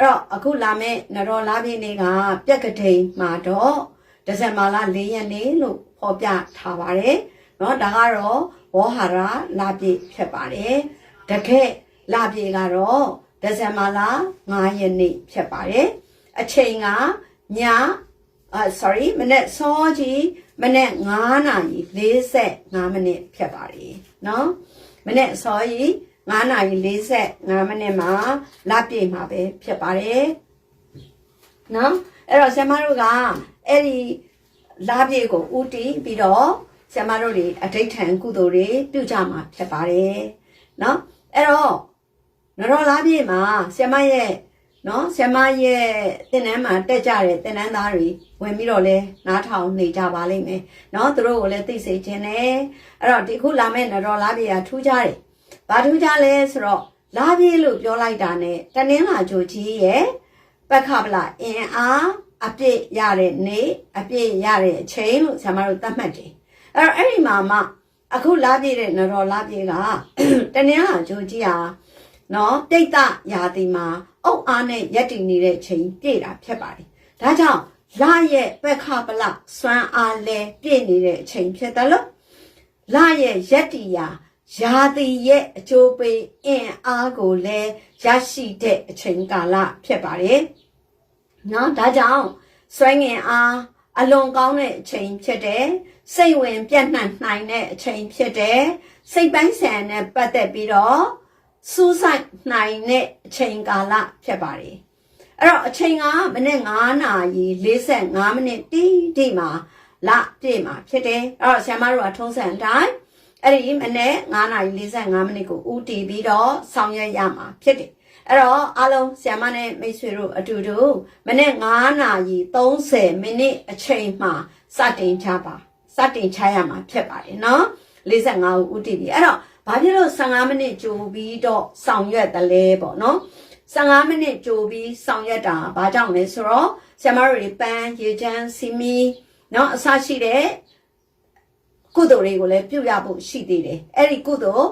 အဲ့တော့အခုလာမယ့်နရောလာပြည့်နေ့ကပြက်ကတိန်မှာတော့ဒီဇင်ဘာလ၄ရက်နေ့လို့ဖော်ပြထားပါတယ်เนาะဒါကတော့ဝေါ်ဟာရလာပြည့်ဖြစ်ပါတယ်တကယ်လာပြည့်ကတော့ဒီဇင်ဘာလ9ရက်နေ့ဖြစ်ပါတယ်အချိန်ကညအာ sorry မနေ့စောကြီးမနေ့9နာရီ45မိနစ်ဖြစ်ပါတယ်เนาะမနေ့စောကြီး9 နာရီ45မိနစ်မှာလပြည့်မှာပဲဖြစ်ပါတယ်နော်အဲ့တော့ဆရာမတို့ကအဲ့ဒီလပြည့်ကိုဥတီပြီးတော့ဆရာမတို့တွေအဋိဋ္ဌံကုသိုလ်တွေပြုကြမှာဖြစ်ပါတယ်နော်အဲ့တော့နရောလပြည့်မှာဆရာမရဲ့နော်ဆရာမရဲ့တင်နန်းမှာတက်ကြတဲ့တင်နန်းသားတွေဝင်ပြီးတော့လဲနားထောင်နေကြပါလိမ့်မယ်နော်သူတို့ကိုလည်းသိစေခြင်းနဲ့အဲ့တော့ဒီခုလာမယ့်နရောလပြည့်ကထူးကြတယ် ဘာထူးကြလဲဆိုတော့လာပြေးလို့ပြောလိုက်တာ ਨੇ တနင်္လာဂျိုကြီးရဲ့ပက္ခပလအင်အားအပြည့်ရတဲ့နေ့အပြည့်ရတဲ့အချိန်လို့ဆရာမတို့သတ်မှတ်တယ်အဲ့တော့အဲ့ဒီမှာမှအခုလာပြေးတဲ့နရောလာပြေးကတနင်္လာဂျိုကြီးဟာနော်တိတ်တရာသီမှာအုတ်အားနဲ့ရက်တည်နေတဲ့ချိန်ပြည့်တာဖြစ်ပါတယ်ဒါကြောင့်လာရဲ့ပက္ခပလစွမ်းအားလဲပြည့်နေတဲ့အချိန်ဖြစ်တယ်လို့လာရဲ့ရက်တီယာ ယာတီရဲ့အကျိုးပေးအင်အားကိုလည်းရရှိတဲ့အချိန်ကာလဖြစ်ပါတယ်။နော်ဒါကြောင့်စွဲငင်အားအလွန်ကောင်းတဲ့အချိန်ဖြစ်တယ်။စိတ်ဝင်ပြတ်နှံ့နိုင်တဲ့အချိန်ဖြစ်တယ်။စိတ်ပိုင်းဆိုင်နဲ့ပတ်သက်ပြီးတော့စူးစိုက်နိုင်တဲ့အချိန်ကာလဖြစ်ပါတယ်။အဲ့တော့အချိန်ကမနေ့9နာရီ45မိနစ်တိတိမှာလပြည့်မှာဖြစ်တယ်အဲ့တော့ဆရာမတို့ကထုံးစံအတိုင်း အဲ့ဒီမနေ့9:45မိနစ်ကိုဦးတည်ပြီးတော့ဆောင်ရွက်ရမှာဖြစ်တယ်အဲ့တော့အားလုံးဆ iam မနဲ့မိတ်ဆွေတို့အတူတူမနေ့9:30မိနစ်အချိန်မှာစတင်ချပါစတင်ချရမှာဖြစ်ပါတယ်နော်45ကိုဦးတည်ပြီးအဲ့တော့ဘာဖြစ်လို့15မိနစ်ကြိုပြီးတော့ဆောင်ရွက်တယ်လဲပေါ့နော်15မိနစ်ကြိုပြီးဆောင်ရွက်တာဘာကြောင့်လဲဆိုတော့ဆ iam မတို့ပန်းရေချမ်းစီမီနော်အစရှိတဲ့ ကုသိုလ်တွေကိုလည်းပြုရဖို့ရှိသေးတယ်အဲ့ဒီကုသိုလ်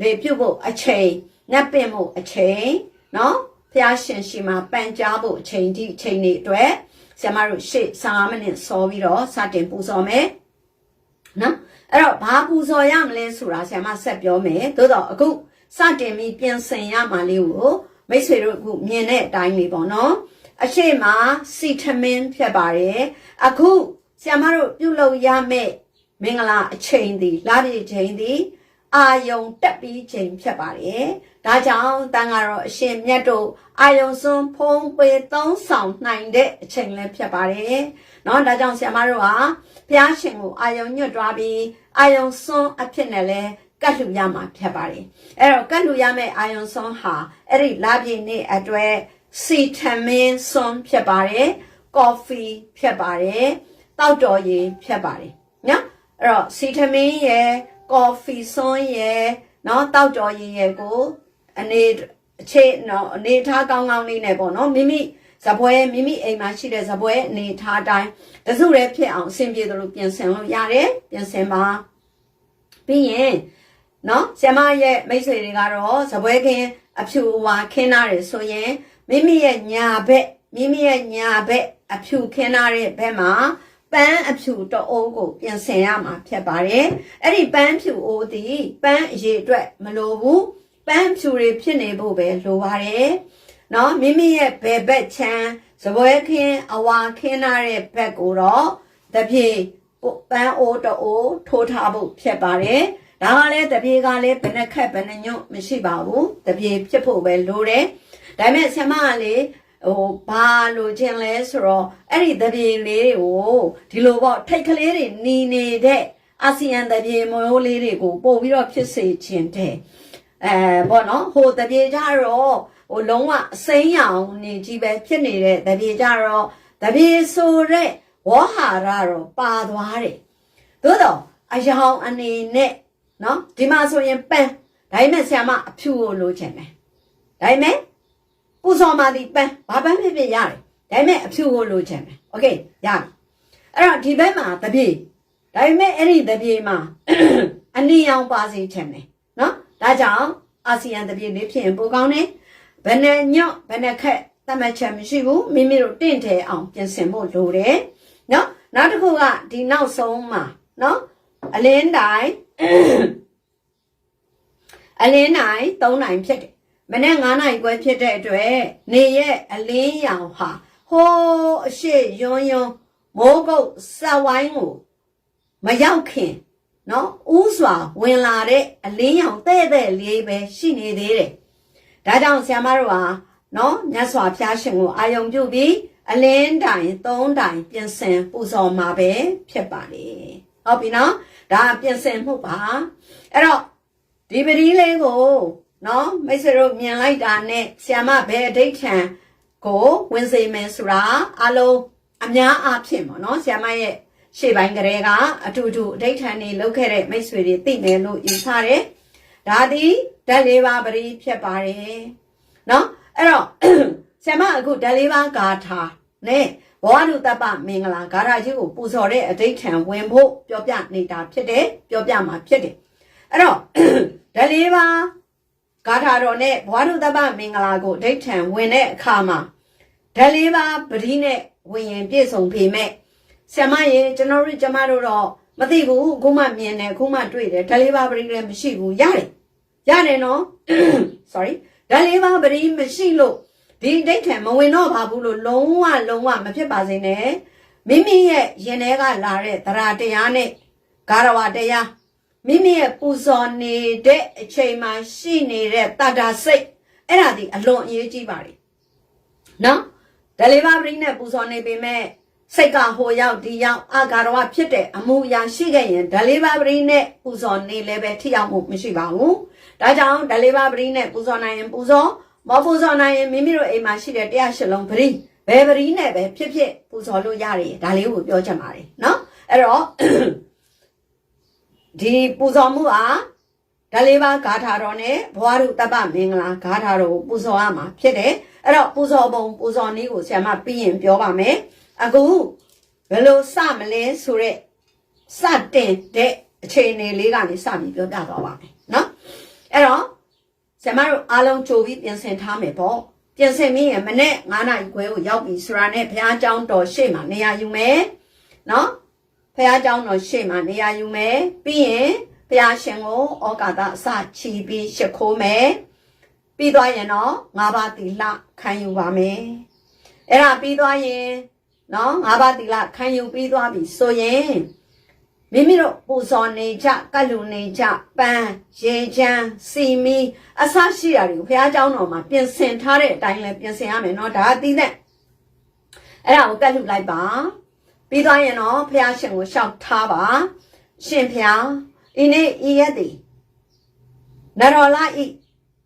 တွေပြုဖို့အချိန်နှပ်ပင့်ဖို့အချိန်နော်ဖျားရှင်ရှိမှာပန်ကြားဖို့အချိန်ဒီအချိန်တွေအတွက်ဆရာမတို့ရှေ့5မိနစ်စောပြီးတော့စတင်ပူဇော်မယ်နော်အဲ့တော့ဘာပူဇော်ရမလဲဆိုတာဆရာမဆက်ပြောမယ်သို့တော့အခုစတင်ပြီးပြင်ဆင်ရမှာလေးကိုမိတ်ဆွေတို့အခုမြင်တဲ့အတိုင်းလေးပေါ့နော်အရှိမစီထမင်းဖြစ်ပါတယ်အခုဆရာမတို့ပြုလုပ်ရမယ့် မင်္ဂလာအချိန်သည်လတည်ချိန်သည်အာယုံတက်ပြီးချိန်ဖြစ်ပါတယ်။ဒါကြောင့်တန်ဃာတော်အရှင်မြတ်တို့အာယုံစွန်းဖုံးပေသုံးဆောင်နိုင်တဲ့အချိန်လည်းဖြစ်ပါတယ်။နော်ဒါကြောင့်ဆရာမတို့ဟာဘုရားရှင်ကိုအာယုံညွတ်သွားပြီးအာယုံစွန်းအဖြစ်နဲ့လည်းကတ်လူရမှာဖြစ်ပါတယ်။အဲ့တော့ကတ်လူရမယ့်အာယုံစွန်းဟာအဲ့ဒီလပြည့်နေ့အတွက်စီထမင်းစွန်းဖြစ်ပါတယ်။ကော်ဖီဖြစ်ပါတယ်။တောက်တော်ရည်ဖြစ်ပါတယ်။နော် အဲ့တော့စီထမင်းရဲ့ကော်ဖီစွန်းရဲ့နော်တောက်တော်ရည်ရဲ့ကိုအနေအခြေနော်အနေထားကောင်းကောင်းလေးနဲ့ပေါ့နော်မိမိဇပွဲမိမိအိမ်မှာရှိတဲ့ဇပွဲအနေထားတိုင်းတစုရဲဖြစ်အောင်အဆင်ပြေသလိုပြင်ဆင်လို့ရတယ်ပြင်ဆင်ပါပြီးရင်နော်ဆ iam ရဲ့မိတ်ဆွေတွေကတော့ဇပွဲခင်းအဖြူဝါခင်းထားတယ်ဆိုရင်မိမိရဲ့ညာဘက်မိမိရဲ့ညာဘက်အဖြူခင်းထားတဲ့ဘက်မှာ ပန်းအဖြူတအိုးကိုပြင်ဆင်ရမှာဖြစ်ပါတယ်အဲ့ဒီပန်းဖြူအိုးဒီပန်းအရေးအတွက်မလိုဘူးပန်းဖြူတွေဖြစ်နေဖို့ပဲလိုပါတယ်နော်မိမိရဲ့ဘယ်ဘက်ချမ်းဇပွဲခင်းအဝါခင်းထားတဲ့ဘက်ကိုတော့တပြေပန်းအိုးတအိုးထိုးထားဖို့ဖြစ်ပါတယ်ဒါကလည်းတပြေကလည်းဘယ်နှခက်ဘယ်နှညွတ်မရှိပါဘူးတပြေဖြစ်ဖို့ပဲလိုတယ်ဒါပေမဲ့ဆ iam ကလေ ဟိုဘာလို့ခြင်းလဲဆိုတော့အဲ့ဒီတပြေလေးတွေကိုဒီလိုပေါ့ထိတ်ကလေးတွေหนีနေတဲ့အာဆီယံတပြေမျိုးလေးတွေကိုပို့ပြီးတော့ဖြစ်စေခြင်းတဲ့အဲပေါ့နော်ဟိုတပြေကြတော့ဟိုလုံးဝအစိမ်းရောင်နေကြီးပဲဖြစ်နေတဲ့တပြေကြတော့တပြေဆိုတဲ့ဝေါဟာရတော့ပါသွားတယ်သို့တော့အယောင်အနေနဲ့နော်ဒီမှာဆိုရင်ပန်းဒါပေမဲ့ဆ iam အဖြူကိုလိုချင်တယ်ဒါပေမဲ့ ပူဇော်မာဒီပန်းဘာပန်းဖြစ်ဖြစ်ရတယ်ဒါပေမဲ့အဖြူကိုလိုချင်တယ်โอเคရပြီအဲ့တော့ဒီဘက်မှာတပြေဒါပေမဲ့အဲ့ဒီတပြေမှာ အနီရောင်ပါစေချင်တယ်နော်ဒါကြောင့်အာဆီယံတပြေလေးဖြစ်ရင်ပိုကောင်းတယ်ဘယ်နဲ့ညော့ဘယ်နဲ့ခက် တတ်မှတ်ချက်မရှိဘူးမိမိတို့တင့်တယ်အောင်ပြင်ဆင်ဖို့လိုတယ်နော်နောက်တစ်ခုကဒီနောက်ဆုံးမှာနော်အလင်းတိုင်းအလင်းတိုင်း3နိုင်ဖြစ်တယ် မနေ့9နိုင်ခွဲဖြစ်တဲ့အတွက်နေရဲ့အလင်းရောင်ဟာဟိုးအရှိယွန်းယွန်းမိုးကုတ်စက်ဝိုင်းကိုမရောက်ခင်နော်ဥစွာဝင်လာတဲ့အလင်းရောင်တဲ့တဲ့လေးပဲရှိနေသေးတယ်ဒါကြောင့်ဆရာမတို့ဟာနော်မြတ်စွာဘုရားရှင်ကိုအာယုံပြုပြီးအလင်းတိုင်သုံးတိုင်ပြင်ဆင်ပူဇော်မှာပဲဖြစ်ပါလေဟုတ်ပြီနော်ဒါပြင်ဆင်မှုပါအဲ့တော့ဒီပတိလေးကို နော်မိတ်ဆွေတို့မြင်လိုက်တာနဲ့ဆရာမဘယ်အဋိဋ္ဌံကိုဝင်စေမယ်ဆိုတာအလုံးအများအားဖြင့်ပေါ့နော်ဆရာမရဲ့ရှေ့ပိုင်းကလေးကအတူတူအဋိဋ္ဌံနေလုပ်ခဲ့တဲ့မိတ်ဆွေတွေသိမယ်လို့ယူဆတယ်ဒါသည်ဓာတ်လေးပါးပရိဖြစ်ပါတယ်နော်အဲ့တော့ဆရာမအခုဓာတ်လေးပါးဂါထာနဲ့ဘောဝနုတ္တပမင်္ဂလာဂါထာကြီးကိုပူဇော်တဲ့အဋိဋ္ဌံဝင်ဖို့ပြောပြနေတာဖြစ်တယ်ပြောပြမှာဖြစ်တယ်အဲ့တော့ဓာတ်လေးပါး ဂါထာတော်နဲ့ဘောဝနုတ္တပမင်္ဂလာကိုအဋိဋ္ဌံဝင်တဲ့အခါမှာဓာတ်လေးပါးပရိနဲ့ဝင်ရင်ပြည့်စုံပေမဲ့ဆရာမရေကျွန်တော်တို့ကျမတို့တော့မသိဘူးအခုမှမြင်တယ်အခုမှတွေ့တယ်ဓာတ်လေးပါးပရိလည်းမရှိဘူးရတယ်ရတယ်နော် sorry ဓာတ်လေးပါးပရိမရှိလို့ဒီအဋိဋ္ဌံမဝင်တော့ပါဘူးလို့လုံးဝလုံးဝမဖြစ်ပါစေနဲ့မိမိရဲ့ရင်ထဲကလာတဲ့သရတရားနဲ့ဂါရဝတရား မိမိရဲ့ပူဇော်နေတဲ့အချိန်မှာရှိနေတဲ့တတာစိတ်အဲ့ဒါဒီအလွန်အရေးကြီးပါတယ်နော်ဒလေးပါပရိနဲ့ပူဇော်နေပေမဲ့စိတ်ကဟိုရောက်ဒီရောက်အာဂါရဝဖြစ်တဲ့အမှုအရာရှိခဲ့ရင်ဒလေးပါပရိနဲ့ပူဇော်နေလည်းပဲထိရောက်မှုမရှိပါဘူးဒါကြောင့်ဒလေးပါပရိနဲ့ပူဇော်နိုင်ရင်ပူဇော်မပူဇော်နိုင်ရင်မိမိတို့အိမ်မှာရှိတဲ့တရားရှစ်လုံးပရိဘယ်ပရိနဲ့ပဲဖြစ်ဖြစ်ပူဇော်လို့ရတယ်ဒါလေးကိုပြောချင်ပါတယ်နော်အဲ့တော့ ဒီပူဇော်မှုဟာဓာလေးပါးဂါထာတော်နဲ့ဘဝရုတ္တပမင်္ဂလာဂါထာတော်ကိုပူဇော်ရမှာဖြစ်တယ်အဲ့တော့ပူဇော်ပုံပူဇော်နည်းကိုဆရာမပြီးရင်ပြောပါမယ်အခုဘယ်လိုစမလဲဆိုတော့စတင်တဲ့အခြေအနေလေးကနေစပြီးပြောပြသွားပါမယ်နော်အဲ့တော့ဆရာမတို့အားလုံးကြိုပြီးပြင်ဆင်ထားမယ်ပေါ့ပြင်ဆင်ပြီးရင်မနေ့9နာရီခွဲကိုရောက်ပြီဆိုတာနဲ့ဘုရားကျောင်းတော်ရှေ့မှာနေရာယူမယ်နော် ဖះเจ้าတော်ရှေ့မှာနေရာယူမယ်ပြီးရင်ဖះရှင်ကိုဩကာသအစချီပြီးရှ िख ိုးမယ်ပြီးသွားရင်တော့ငါးပါးသီလခံယူပါမယ်အဲ့ဒါပြီးသွားရင်နော်ငါးပါးသီလခံယူပြီးသွားပြီဆိုရင်မိမိတို့ပူဇော်နေကြကတ်လူနေကြပန်းရေချမ်းစီမီအစရှိတာတွေကိုဖះเจ้าတော်မှာပြင်ဆင်ထားတဲ့အတိုင်းလဲပြင်ဆင်ရမယ်နော်ဒါအသီးသက်အဲ့ဒါကိုကတ်လူလိုက်ပါ ပြီးသွားရင်တော့ဖះရှင်ကိုရှောက်ထားပါရှင်ဖះဤနေ့ဤရက်သည်နရောလာဤ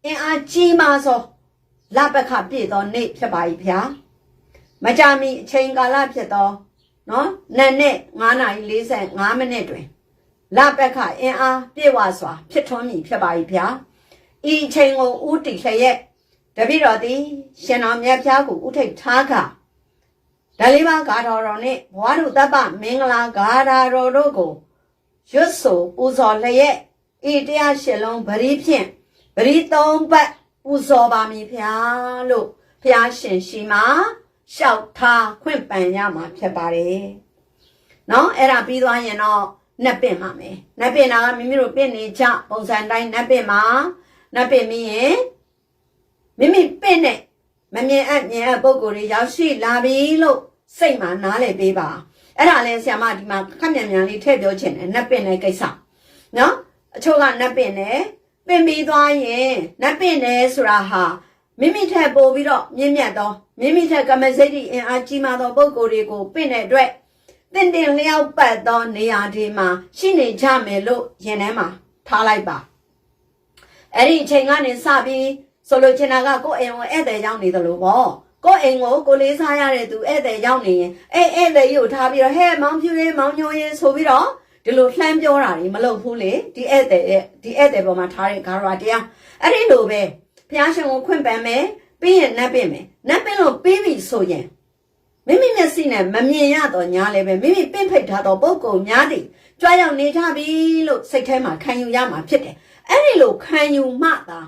အင်အားကြီးမားသောလပခပြည့်သောနေ့ဖြစ်ပါ၏ဖះမကြမီအချိန်ကာလဖြစ်သောနော်နက်နဲ့9:45မိနစ်တွင်လပခအင်အားပြည့်ဝစွာ ဖြစ်ထွန်းမည်ဖြစ်ပါ၏ဖះဤအချိန်ကိုဥတီလျက်တပိတော်သည်ရှင်တော်မြတ်ဖះကိုဥထိတ်ထားခါ ဓာလေးပါဂါထာတော်နဲ့ဘဝတို့တပ္ပမင်္ဂလာဂါထာတော်တို့ကိုရွတ်ဆိုပူဇော်လျက်ဤတရားရှစ်လုံးဗရီဖြင့်ဗရီသုံးပတ်ပူဇော်ပါမည်ဖျားလို့ဖျားရှင်ရှိမှာလျှောက်ထားခွင့်ပန်ရမှာဖြစ်ပါတယ်။နော်အဲ့ဒါပြီးသွားရင်တော့နှက်ပင်ပါမယ်။နှက်ပင်တာကမိမိတို့ပင့်နေကြပုံစံတိုင်းနှက်ပင်မှာနှက်ပင်ပြီးရင်မိမိပင့်တဲ့မမြင်အပ်မြင်အပ်ပုံကိုယ်တွေရောက်ရှိလာပြီလို့ စိတ်မှာနားလည်ပေးပါအဲ့ဒါလဲဆရာမဒီမှာခက်မြန်မြန်လေးထည့်ပြောချင်တယ်နတ်ပင်တဲ့ကိစ္စနော်အချို့ကနတ်ပင်တယ်ပင်ပြီးသွားရင်နတ်ပင်တယ်ဆိုတာဟာမိမိထက်ပိုပြီးတော့မြင့်မြတ်သောမိမိထက်ကမစိတ်အင်အားကြီးမားသောပုံကိုယ်တွေကိုပင့်တဲ့အတွက်တင့်တင်လျောက်ပတ်သောနေရာတွေမှာရှိနေကြမယ်လို့ရင်ထဲမှာထားလိုက်ပါအဲ့ဒီအချိန်ကနေစပြီးဆိုလိုချင်တာကကိုယ့်အိမ်ကိုဧည့်သည်ရောက်နေတယ်လို့ပေါ့ ကိုယ့်အိမ်ကိုကိုလေးစားရတဲ့သူဧည့်သည်ရောက်နေရင်အဲ့ဧည့်သည်ကြီးကိုထားပြီးတော့ဟဲ့မောင်ဖြူရေးမောင်ညိုရေးဆိုပြီးတော့ဒီလိုလှမ်းပြောတာတွေမလုပ်ဘူးလေဒီဧည့်သည်ရဲ့ဒီဧည့်သည်ပေါ်မှာထားတဲ့ဂါရဝတရားအဲ့ဒီလိုပဲဘုရားရှင်ကိုခွင့်ပန်မယ်ပြီးရင်နတ်ပင့်မယ်နတ်ပင့်လို့ပြီးပြီဆိုရင်မိမိမျက်စိနဲ့မမြင်ရတော့ညာလည်းပဲမိမိပင့်ဖိတ်ထားတော့ပုံကုံများသည်ကြွားရောက်နေကြပြီလို့စိတ်ထဲမှာခံယူရမှာဖြစ်တယ်အဲ့ဒီလိုခံယူမှသာ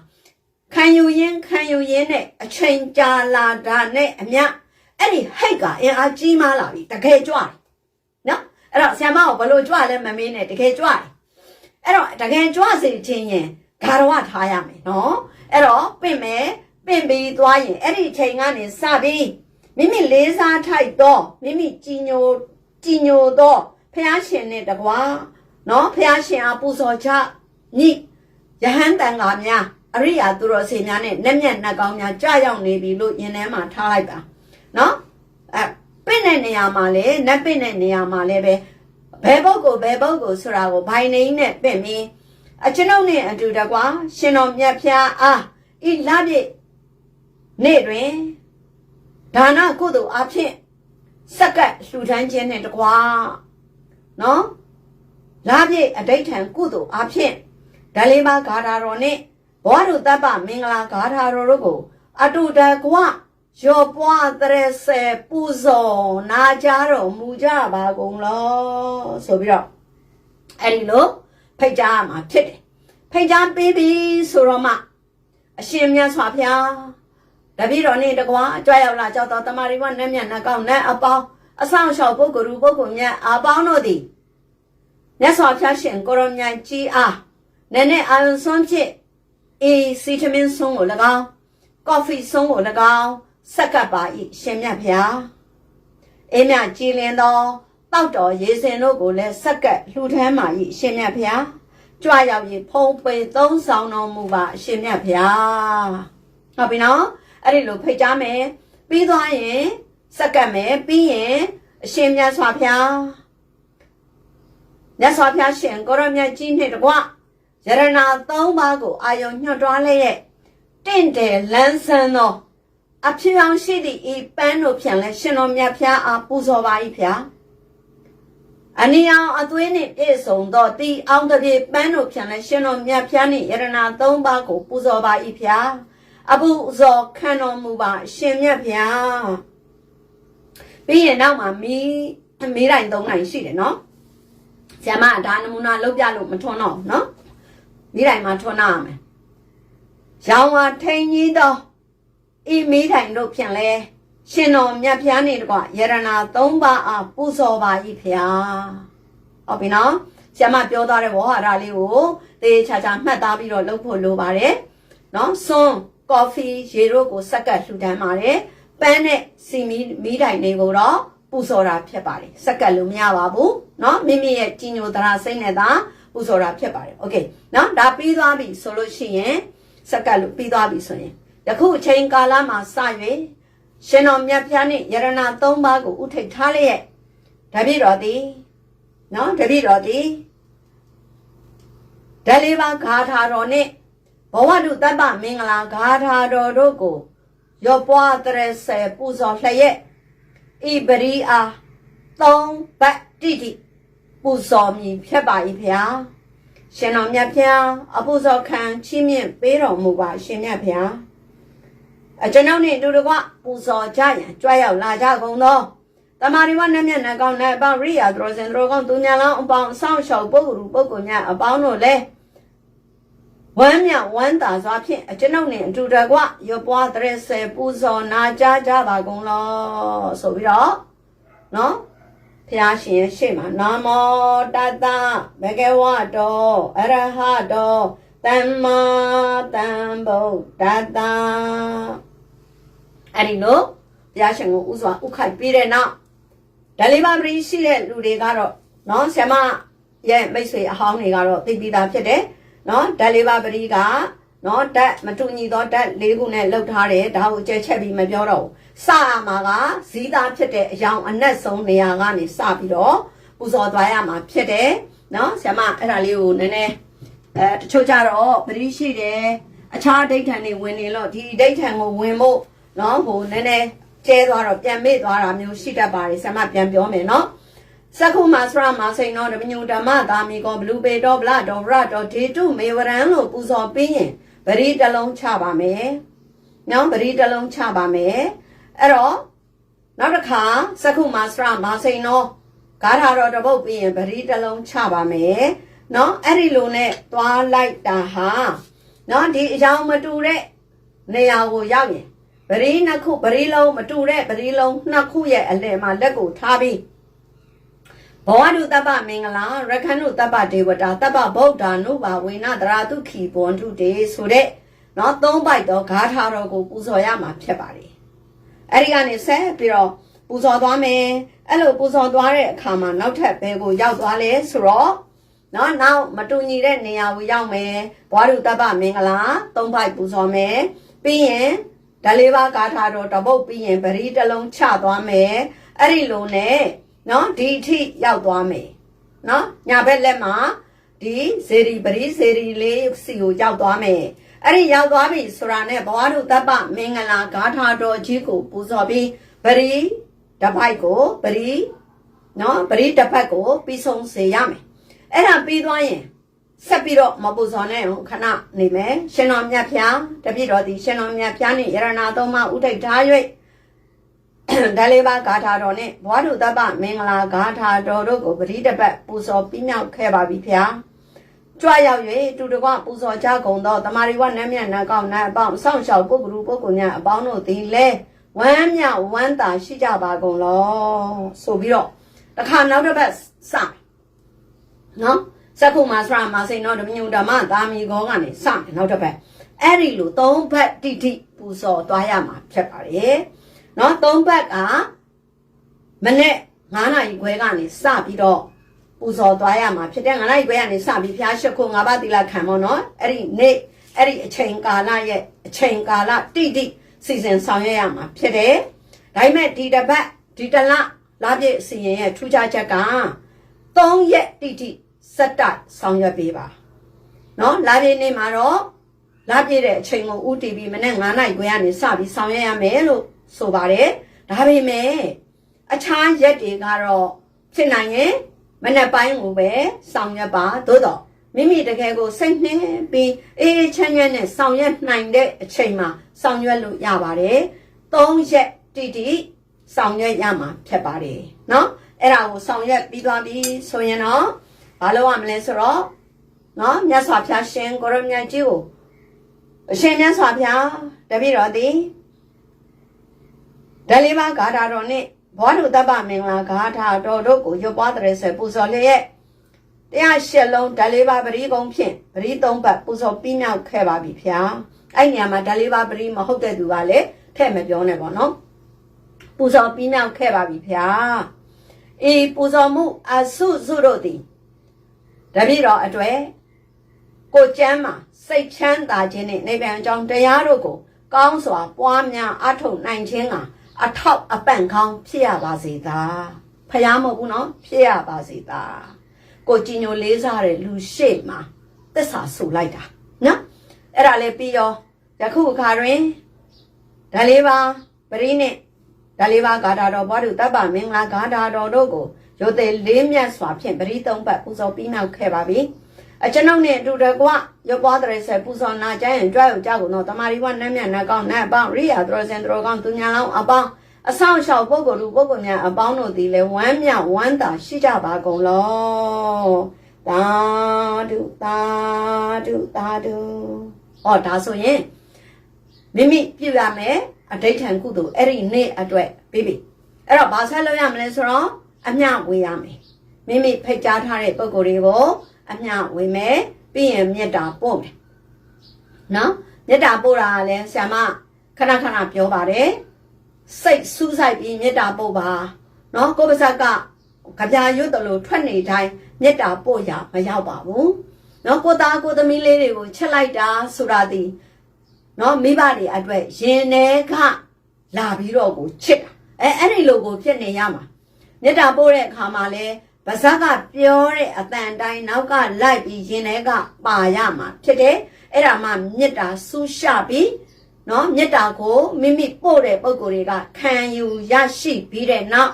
ခံယူရင်းခံယူရင်းနဲ့အချိန်ကြာလာတာနဲ့အမျှအဲ့ဒီဟိတ်ကအင်အားကြီးမားလာပြီတကယ်ကြွတယ်နော်အဲ့တော့ဆ iam မကိုဘလို့ကြွလဲမမင်းနဲ့တကယ်ကြွတယ်အဲ့တော့တကယ်ကြွစေခြင်းရင်ဂါရဝထားရမယ်နော်အဲ့တော့ပင့်မယ်ပင့်ပြီးသွားရင်အဲ့ဒီအချိန်ကနေစပြီးမိမိလေးစားထိုက်တော့မိမိကြည်ညိုကြည်ညိုတော့ဖះရှင်နဲ့တကွာနော်ဖះရှင်အားပူဇော်ချညိယဟန်တန်ဃာများ အရိယာသူတော်စင်များနဲ့လက်မျက်နှာကောင်းများကြာရောက်နေပြီလို့ယင်ထဲမှာထားလိုက်ပါနော်အဲပင့်တဲ့နေရာမှာလေနတ်ပင့်တဲ့နေရာမှာလည်းပဲဘယ်ပုဂ္ဂိုလ်ဘယ်ပုဂ္ဂိုလ်ဆိုတာကိုဘိုင်နေနဲ့ပင့်ပြီးအကျွန်ုပ်နဲ့အတူတကွာရှင်တော်မြတ်ဖျားအားဤလပြည့်နေ့တွင်ဒါနကုသိုလ်အဖြစ်စက္ကပ်လှူဒန်းခြင်းနဲ့တကွာနော်လပြည့်အဋိဋ္ဌံကုသိုလ်အဖြစ်ဓာလေးပါးဂါထာတော်နဲ့ ဘောဓုတပ္ပမင်္ဂလာဂါထာတော်တို့ကို အတူတကွရောပွားတရစေပူဇော်နာကြတော်မူကြပါကုန်လောဆိုပြီးတော့အဲ့ဒီလိုဖိတ်ကြားမှာဖြစ်တယ်ဖိတ်ကြားပြီးပြီဆိုတော့မှအရှင်မြတ်စွာဘုရားတပည့်တော်နဲ့တကွာကြွရောက်လာကြောက်တော်တမာရီဝနဲ့မြတ်နှကောက်နဲ့အပေါင်းအဆောင်လျှောက်ပုဂ္ဂိုလ်ပုဂ္ဂိုလ်မြတ်အပေါင်းတို့သည်မြတ်စွာဘုရားရှင်ကိုရောမြတ်ကြီးအားနည်းနည်းအာရုံစွန့်ဖြင့် အေးစီထမင်းဆုံးကို၎င်းကော်ဖီဆုံးကို၎င်းဆက်ကပ်ပါ၏ရှင်မြတ်ဖျားအေးမြကြည်လင်သောတောက်တော်ရေစင်တို့ကိုလည်းဆက်ကပ်လှူထမ်းပါ၏ရှင်မြတ်ဖျားကြွရောက်ပြီးဖုံးပေသုံးဆောင်တော်မူပါရှင်မြတ်ဖျားဟုတ်ပြီနော်အဲ့ဒီလိုဖိတ်ကြားမယ်ပြီးသွားရင်ဆက်ကပ်မယ်ပြီးရင်အရှင်မြတ်စွာဘုရားမြတ်စွာဘုရားရှင်ကိုရမြတ်ကြီးနှင့်တကွ ယရနာ၃ပါးကိုအာယုံညွှတ်တွားလျက်တင့်တယ်လန်းဆန်းသောအဖြစ်အောင်ရှိသည့်ဤပန်းတို့ဖြင့်လဲရှင်တော်မြတ်ဖျားအားပူဇော်ပါ၏ဖျားအနိယံအသွေးနှင့်ပြည့်စုံသောတီအောင်တပြေပန်းတို့ဖြင့်လဲရှင်တော်မြတ်ဖျားနှင့်ယရနာ၃ပါးကိုပူဇော်ပါ၏ဖျားအပူဇော်ခံတော်မူပါရှင်မြတ်ဖျားပြီးရင်နောက်မှာမီးမီးတိုင်း၃နိုင်ရှိတယ်နော်ဆရာမဒါနမူနာလုပ်ပြလို့မထွန်းတော့ဘူးနော် မိတိုင်းမှာထွန်းနာရမယ်။ရောင်ဝါထိန်ကြီးသောဤမိတိုင်းတို့ဖြင့်လဲရှင်တော်မြတ်ဖျားနေတကွယရနာ၃ပါးအားပူဇော်ပါ၏ဖျား။ဟုတ်ပြီနော်။ဆရာမပြောသွားတဲ့ဝဟရာလေးကိုသေချာချာမှတ်သားပြီးတော့လုပ်ဖို့လိုပါတယ်။နော်။စွန်းကော်ဖီရေတို့ကိုစက္ကပ်လှူဒန်းပါတယ်။ပန်းနဲ့စီမီမိတိုင်းတွေကိုတော့ပူဇော်တာဖြစ်ပါတယ်။စက္ကပ်လို့မရပါဘူး။နော်။မိမိရဲ့ကြီးညိုသရာစိတ်နဲ့သာ ပူဇော်တာဖြစ်ပါတယ်โอเคเนาะဒါပြီးသွားပြီဆိုလို့ရှိရင်စက္ကပ်လို့ပြီးသွားပြီဆိုရင်ယခုအချိန်ကာလမှာစ၍ရှင်တော်မြတ်ဖျားနှင့်ယရဏသုံးပါးကိုဥထိတ်ထားလျက်တပည့်တော်သည်เนาะတပည့်တော်သည်ဓလေးပါဂါထာတော်နှင့်ဘဝတုတပ္ပမင်္ဂလာဂါထာတော်တို့ကိုရောပွားတရဆယ်ပူဇော်လျက်ဤပရိအားသုံးဘတ်တိတိ ပူဇော်မည်ဖြစ်ပါ၏ဖျားရှင်တော်မြတ်ဖျားအပူဇော်ခံချီးမြှင့်ပေးတော်မူပါရှင်မြတ်ဖျားအကျွန်ုပ်နှင့်အတူတကွပူဇော်ကြရန်ကြွရောက်လာကြကုန်သောတမာရီဝနမျက်နှာကောင်းနဲ့အပေါင်းရိယာသရောစင်သရောကောင်းသူညာလောင်းအပေါင်းအဆောင်ရှောက်ပုဂ္ဂိုလ်ပုဂ္ဂိုလ်များအပေါင်းတို့လည်းဝမ်းမြောက်ဝမ်းသာစွာဖြင့်အကျွန်ုပ်နှင့်အတူတကွရပွားတရဆယ်ပူဇော်နာကြကြပါကုန်လောဆိုပြီးတော့နော် ဖျားရှင်ရဲ့ရှေ့မှာနာမောတတဘဂဝတောအရဟတောသမ္မာသမ္ဗုဒ္ဓတ္တအဲ့ဒီလိုဘုရားရှင်ကိုဥစွာဥခိုက်ပြီးတဲ့နောက်ဒလိမပရိရှိတဲ့လူတွေကတော့နော်ဆ iam ရဲ့မိတ်ဆွေအဟောင်းတွေကတော့သိပြီးသားဖြစ်တယ်နော်ဒလိမပရိက နော်ဓာတ်မတူညီသောဓာတ်၄ခုနဲ့လှုပ်ထားတယ်ဒါကိုကြဲချက်ပြီးမပြောတော့ဘူးစရမှာကဇီးသားဖြစ်တဲ့အယောင်အနက်ဆုံးနေရာကနေစပြီးတော့ပူဇော်သွားရမှာဖြစ်တယ်နော်ဆရာမအဲ့ဒါလေးကိုနည်းနည်းအဲတချို့ကြတော့ပရိရှိတယ်အခြားဒိဋ္ဌံတွေဝင်နေလို့ဒီဒိဋ္ဌံကိုဝင်ဖို့နော်ဟိုနည်းနည်းကျဲသွားတော့ပြန်မေ့သွားတာမျိုးရှိတတ်ပါတယ်ဆရာမပြန်ပြောမယ်နော်စက္ခုမသရမစိန်တော်ဓမ္မညုဓမ္မသာမီကောဘလူပေတော်ဗလတော်ရတော်ဒေတုမေဝရံလို့ပူဇော်ပြီးရင် ပရိတလုံးချပါမယ်။နော်ပရိတလုံးချပါမယ်။အဲ့တော့နောက်တစ်ခါစက္ခုမသရမစိန်တော်ဂါထာတော်တစ်ပုတ်ပြီးရင်ပရိတလုံးချပါမယ်။နော်အဲ့ဒီလိုနဲ့သွားလိုက်တာဟာနော်ဒီအကြောင်းမတူတဲ့နေရာကိုရောက်ရင်ပရိနှစ်ခုပရိလုံးမတူတဲ့ပရိလုံးနှစ်ခုရဲ့အလယ်မှာလက်ကိုထားပြီး ဘဝတုတပ္ပမင်္ဂလာရခန္တုတပ္ပဒေဝတာတပ္ပဗုဒ္ဓနုဘာဝေနတရာတုခီဘွန်တုတေဆိုတဲ့နော်သုံးပိုက်တော့ဂါထာတော်ကိုပူဇော်ရမှာဖြစ်ပါတယ်အဲ့ဒီကနေဆက်ပြီးတော့ပူဇော်သွားမယ်အဲ့လိုပူဇော်သွားတဲ့အခါမှာနောက်ထပ်ဘယ်ကိုရောက်သွားလဲဆိုတော့နော်နောက်မတူညီတဲ့နေရာကိုရောက်မယ်ဘဝတုတပ္ပမင်္ဂလာသုံးပိုက်ပူဇော်မယ်ပြီးရင်ဓလေးပါးဂါထာတော်တပုတ်ပြီးရင်ပရိတစ်လုံးချသွားမယ်အဲ့ဒီလိုနဲ့ နော်ဒီအထိရောက်သွားမယ်နော်ညာဘက်လက်မှာဒီဇေရီပရိဇေရီလေးစီကိုရောက်သွားမယ်အဲ့ဒီရောက်သွားပြီဆိုတာနဲ့ဘဝတုတပ္ပမင်္ဂလာဂါထာတော်ကြီးကိုပူဇော်ပြီးပရိတပိုက်ကိုပရိနော်ပရိတပတ်ကိုပြီးဆုံးစေရမယ်အဲ့ဒါပြီးသွားရင်ဆက်ပြီးတော့မပူဇော်နဲ့အောင်ခဏနေမယ်ရှင်တော်မြတ်ဖျားတပြည့်တော်ဒီရှင်တော်မြတ်ဖျားနဲ့ယရနာသုံးပါးဥထိတ်ထား၍ ဒါလေးပါဂါထာတော်နဲ့ဘဝတုတပ္ပမင်္ဂလာဂါထာတော်တို့ကိုပရိတပတ်ပူဇော်ပြီးမြောက်ခဲ့ပါပြီဖျားကြွရောက်၍တူတကွပူဇော်ကြကုန်သောတမာရီဝနမ်းမြတ်နတ်ကောင်းနတ်အပေါင်းစောင့်ရှောက်ပုဂ္ဂလူပုဂ္ဂိုလ်များအပေါင်းတို့သည်လဲဝမ်းမြောက်ဝမ်းသာရှိကြပါကုန်လောဆိုပြီးတော့တစ်ခါနောက်တစ်ပတ်စမယ်နော်စက္ခုမာစရမာစိန်တော်ဓမြုံဓမ္မသာမီကောကနေစမယ်နောက်တစ်ပတ်အဲ့ဒီလိုသုံးဘက်တိတိပူဇော်သွားရမှာဖြစ်ပါတယ် နော်သုံးပတ်ကမနေ့9နာရီခွဲကနေစပြီးတော့ပူဇော်သွားရမှာဖြစ်တဲ့9နာရီခွဲကနေစပြီးဖျားရှုခု9ပါးသီလခံပေါ့နော်အဲ့ဒီနေ့အဲ့ဒီအချိန်ကာလရဲ့အချိန်ကာလတိတိစီစဉ်ဆောင်ရွက်ရမှာဖြစ်တယ်ဒါပေမဲ့ဒီတစ်ပတ်ဒီတစ်လလာပြည့်စီရင်ရဲ့ထူးခြားချက်က3ရက်တိတိစက်တဆောင်ရွက်ပေးပါနော်လာပြည့်နေ့မှာတော့လာပြည့်တဲ့အချိန်ကိုဦးတည်ပြီးမနေ့9နာရီခွဲကနေစပြီးဆောင်ရွက်ရမယ်လို့ ဆိုပါတယ်ဒါပေမဲ့အခြားရက်တွေကတော့ဖြစ်နိုင်ရင်မနက်ပိုင်းကိုပဲဆောင်ရွက်ပါသို့တော့မိမိတကယ်ကိုစိတ်နှင်းပြီးအေးအေးချမ်းချမ်းနဲ့ဆောင်ရွက်နိုင်တဲ့အချိန်မှာဆောင်ရွက်လို့ရပါတယ်။၃ရက်တိတိဆောင်ရွက်ရမှာဖြစ်ပါတယ်။နော်အဲ့ဒါကိုဆောင်ရွက်ပြီးသွားပြီဆိုရင်တော့မလုပ်ရမလဲဆိုတော့နော်မြတ်စွာဘုရားရှင်ကိုရမြတ်ကြီးကိုအရှင်မြတ်စွာဘုရားတပည့်တော်သည် ဓလေးပါဂါထာတော်နဲ့ဘောဓုတပ္ပမင်္ဂလာဂါထာတော်တို့ကိုရွတ်ပွားတဲ့ဆက်ပူဇော်လျက်တရားရှစ်လုံးဓလေးပါပရိကုံဖြင့်ပရိသုံးပတ်ပူဇော်ပြီးမြောက်ခဲ့ပါပြီဖျားအဲ့ညမှာဓလေးပါပရိမဟုတ်တဲ့သူကလည်းထဲ့မပြောနဲ့ပေါ့နော်ပူဇော်ပြီးမြောက်ခဲ့ပါပြီဖျားအေးပူဇော်မှုအဆုစုတို့သည်တပည့်တော်အတွေ့ကိုကျမ်းမှာစိတ်ချမ်းသာခြင်းနဲ့နိဗ္ဗာန်အကြောင်းတရားတို့ကိုကောင်းစွာပွားများအထောက်နိုင်ခြင်းက အထောက်အပံ့ကောင်းဖြစ်ရပါစေသာဖယားမဟုတ်ဘူးနော်ဖြစ်ရပါစေသာကိုကြည်ညိုလေးစားတဲ့လူရှိမှာသစ္စာဆိုလိုက်တာနော်အဲ့ဒါလည်းပြီးရောယခုအခါတွင်ဒါလေးပါပရိနဲ့ဒါလေးပါဂါထာတော်ဘောဓုတပ္ပမင်္ဂလာဂါထာတော်တို့ကိုရိုသေလေးမြတ်စွာဖြင့်ပရိသုံးပတ်ပူဇော်ပြီးနောက်ခဲ့ပါပြီ အကျွန်ုပ်နဲ့အတူတကွရုပ်ပွားတဲ့ဆက်ပူဇော်နာကြရင်ကြွရောက်ကြကုန်တော့တမာရီဝနတ်မြတ်နတ်ကောင်းနတ်အပေါင်းရိယာသရစင်သရကောင်းသူညာလောင်းအပေါင်းအဆောင်လျှောက်ပုဂ္ဂိုလ်လူပုဂ္ဂိုလ်များအပေါင်းတို့သည်လည်းဝမ်းမြောက်ဝမ်းသာရှိကြပါကုန်လောသာဓုသာဓုသာဓုဟောဒါဆိုရင်မိမိပြုရမယ်အဋိဋ္ဌံကုသိုလ်အဲ့ဒီနေ့အတွက်ပြီးပြီအဲ့တော့ဘာဆက်လုပ်ရမလဲဆိုတော့အမျှဝေရမယ်မိမိဖိတ်ကြားထားတဲ့ပုံကိုယ်တွေကို အမျှဝေမယ်ပြီးရင်မေတ္တာပို့မယ်နော်မေတ္တာပို့တာကလည်းဆ iam ခဏခဏပြောပါတယ်စိတ်စူးစိုက်ပြီးမေတ္တာပို့ပါနော်ကိုယ်ပါဇက်ကကြပြရွတ်တယ်လို့ထွက်နေတိုင်းမေတ္တာပို့ရမရောက်ပါဘူးနော်ကိုသားကိုသမီးလေးတွေကိုချက်လိုက်တာဆိုတာဒီနော်မိဘတွေအတွက်ရင်ထဲကလာပြီးတော့ကိုချစ်တာအဲအဲ့ဒီလိုကိုဖြစ်နေရမှာမေတ္တာပို့တဲ့အခါမှာလဲ ဗဇက်ကပြောတဲ့အတန်တိုင်းနောက်ကလိုက်ပြီးရင်ထဲကပါရမှာဖြစ်တယ်အဲ့ဒါမှမေတ္တာဆူရှပြီးနော်မေတ္တာကိုမိမိပို့တဲ့ပုံကိုယ်တွေကခံယူရရှိပြီးတဲ့နောက်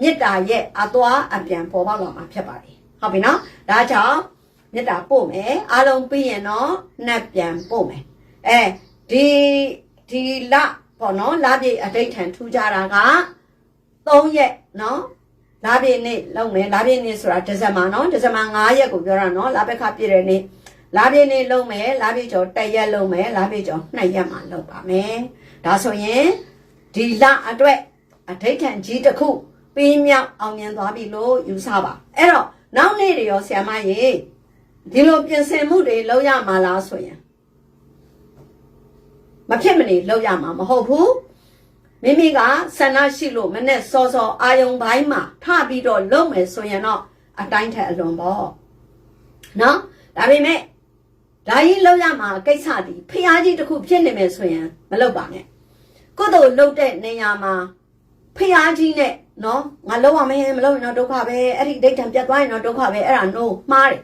မေတ္တာရဲ့အသွာအပြန်ပေါ်ပေါက်လာမှာဖြစ်ပါတယ်ဟုတ်ပြီနော်ဒါကြောင့်မေတ္တာပို့မယ်အားလုံးပြီးရင်တော့နှက်ပြန်ပို့မယ်အဲဒီဒီလပေါ့နော်လပြည့်အတိတ်ထံထူကြတာက3ရက်နော် လာပြည့်နေ့လုံးမယ်လာပြည့်နေ့ဆိုတာဒီဇင်ဘာနော်ဒီဇင်ဘာ9ရက်ကိုပြောတာနော်လာဘက်ခပြည့်တဲ့နေ့လာပြည့်နေလုံးမယ်လာပြည့်ကျော်တစ်ရက်လုံးမယ်လာပြည့်ကျော်နှစ်ရက်မှလုံးပါမယ်ဒါဆိုရင်ဒီလအတွက်အထိတ်ထန်ကြီးတစ်ခုပြီးမြောက်အောင်မြင်သွားပြီလို့ယူဆပါအဲ့တော့နောက်နေ့တွေရောဆရာမရေဒီလိုပြင်ဆင်မှုတွေလုပ်ရမှာလားဆိုရင်မဖြစ်မနေလုပ်ရမှာမဟုတ်ဘူး မိမိကဆန္ဒရှိလို့မနဲ့စောစောအာယုံပိုင်းမှာထပြီးတော့လုပ်မယ်ဆိုရင်တော့အတိုင်းထက်အလွန်ပေါ့နော်ဒါပေမဲ့ဒါကြီးလောက်ရမှာကိစ္စဒီဖျားကြီးတစ်ခုဖြစ်နေမယ်ဆိုရင်မလုပ်ပါနဲ့ကိုယ့်တို့လှုပ်တဲ့နေရာမှာဖျားကြီးနဲ့နော်ငါလောက်ရမယ်မလောက်ရင်တော့ဒုက္ခပဲအဲ့ဒီဒိတ်တံပြတ်သွားရင်တော့ဒုက္ခပဲအဲ့ဒါ no မှားတယ်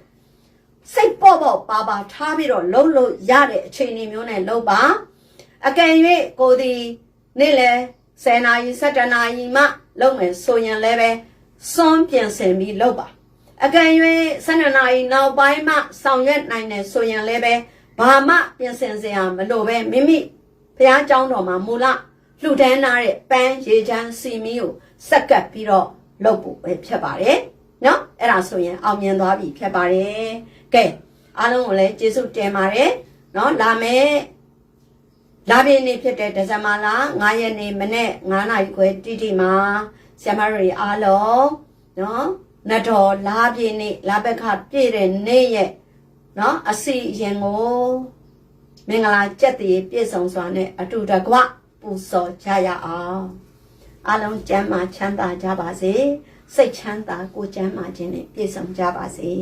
စိတ်ပေါ့ပေါ့ပါပါထားပြီးတော့လှုပ်လို့ရတဲ့အခြေအနေမျိုးနဲ့လှုပ်ပါအကယ်၍ကိုဒီ နေ့လေ10နာရီ17နာရီမှလုပ်မယ်ဆိုရင်လည်းပဲစွန့်ပြင်ဆင်ပြီးလုပ်ပါအကယ်၍12နာရီနောက်ပိုင်းမှဆောင်ရွက်နိုင်တယ်ဆိုရင်လည်းပဲဘာမှပြင်ဆင်စရာမလိုပဲမိမိဘုရားကျောင်းတော်မှာမူလလှူဒန်းထားတဲ့ပန်းရေချမ်းစီမီကိုစက်ကပ်ပြီးတော့လုပ်ဖို့ပဲဖြစ်ပါတယ်နော်အဲ့ဒါဆိုရင်အောင်မြင်သွားပြီဖြစ်ပါတယ်ကဲအားလုံးကိုလည်းကျေးဇူးတင်ပါတယ်နော်လာမယ် လာပြည့်နေ့ဖြစ်တဲ့ဒီဇင်ဘာလ9ရက်နေ့မနေ့9နာရီခွဲတိတိမှာဆရာမတို့အားလုံးနော်နတ်တော်လာပြည့်နေ့လာဘက်ခပြည့်တဲ့နေ့ရဲ့နော်အစီရင်ကိုမင်္ဂလာကြက်တည်ပြည့်စုံစွာနဲ့အတူတကွပူဇော်ကြရအောင်အလုံးကျမ်းမာချမ်းသာကြပါစေစိတ်ချမ်းသာကိုယ်ကျမ်းမာခြင်းနဲ့ပြည့်စုံကြပါစေ